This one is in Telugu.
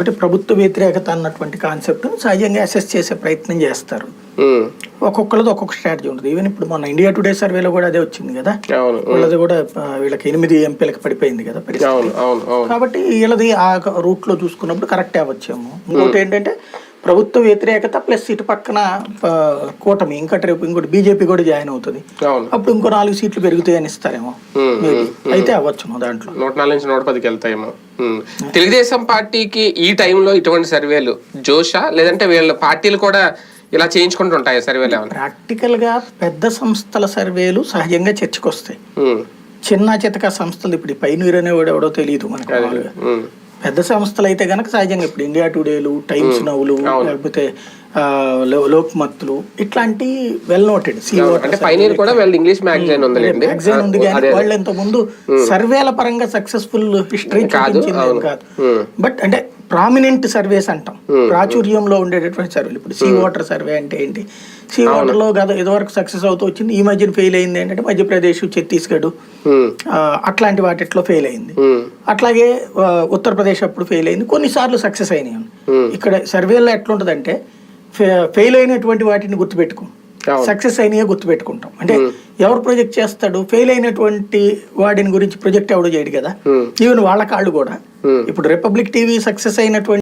ఒకటి ప్రభుత్వ వ్యతిరేకత అన్నటువంటి కాన్సెప్ట్ సహజంగా అసెస్ చేసే ప్రయత్నం చేస్తారు. ఒక్కొక్కరిది ఒక్కొక్క స్ట్రాటజీ ఉంటుంది. ఈవెన్ ఇప్పుడు మన ఇండియా టుడే సర్వేలో కూడా అదే వచ్చింది కదా? వీళ్ళది కూడా వీళ్ళకి ఎనిమిది ఎంపీలకు పడిపోయింది కదా కాబట్టి వీళ్ళది ఆ రూట్లో చూసుకున్నప్పుడు కరెక్టే అవ్వచ్చేమో. ఇంకోటి ఏంటంటే ప్రభుత్వ వ్యతిరేకత ప్లస్ ఇటు పక్కన కూటమి ఇంకా రేపు ఇంకోటి బీజేపీ కూడా జాయిన్ అవుతుంది. అప్పుడు ఇంకో నాలుగు సీట్లు పెరుగుతాయని ఇస్తారేమో. అయితే అవ్వచ్చు దాంట్లో. నూట నాలుగు నుంచి నూట పదికి వెళ్తాయేమో. తెలుగుదేశం పార్టీకి ఈ టైంలో ఇటువంటి సర్వేలు జోషా? లేదంటే వీళ్ళ పార్టీలు కూడా ఇలా చేయించుకుంటూ ఉంటాయి సర్వేలు ఏమైనా? ప్రాక్టికల్గా పెద్ద సంస్థల సర్వేలు సహజంగా చర్చకు వస్తాయి ఉమ్, చిన్న చితక సంస్థలు ఇప్పుడు ఈ పైనీర్ అనేవాడు ఎవడో తెలియదు మనకు పెద్ద సంస్థలు అయితే గనక సహజంగా ఇప్పుడు ఇండియా టుడేలు టైమ్స్ నవ్వులు లేకపోతే లోక్మత్తులు ఇట్లాంటి వెల్ నోటెడ్ ఇంగ్లీష్ మ్యాగజైన్ ఉంది కానీ వాళ్ళు ఇంత ముందు సర్వేల పరంగా సక్సెస్ఫుల్ హిస్టరీ కాదు బట్ అంటే ప్రామినెంట్ సర్వేస్ అంటాం. ప్రాచుర్యంలో ఉండేటటువంటి సర్వేలు. ఇప్పుడు సీ వాటర్ సర్వే అంటే ఏంటి? సీ వాటర్లో గత ఇదివరకు సక్సెస్ అవుతూ వచ్చింది. ఈ మధ్యన ఫెయిల్ అయింది ఏంటంటే మధ్యప్రదేశ్ ఛత్తీస్గఢ్ అట్లాంటి వాటిట్లో ఫెయిల్ అయింది. అట్లాగే ఉత్తరప్రదేశ్ అప్పుడు ఫెయిల్ అయింది. కొన్నిసార్లు సక్సెస్ అయినాయి. ఇక్కడ సర్వేలో ఎట్లుంటదంటే ఫెయిల్ అయినటువంటి వాటిని గుర్తుపెట్టుకో. సక్సెస్ అయినయే గుర్తుపెట్టుకుంటాం. అంటే ఎవరు ప్రొజెక్ట్ చేస్తాడు? ఫెయిల్ అయినటువంటి వాడిని గురించి ప్రొజెక్ట్ ఎవడు చేయడు కదా. ఈవెన్ వాళ్ళ కాళ్ళు కూడా. ఇప్పుడు రిపబ్లిక్ టీవీ సక్సెస్ అయినటువంటి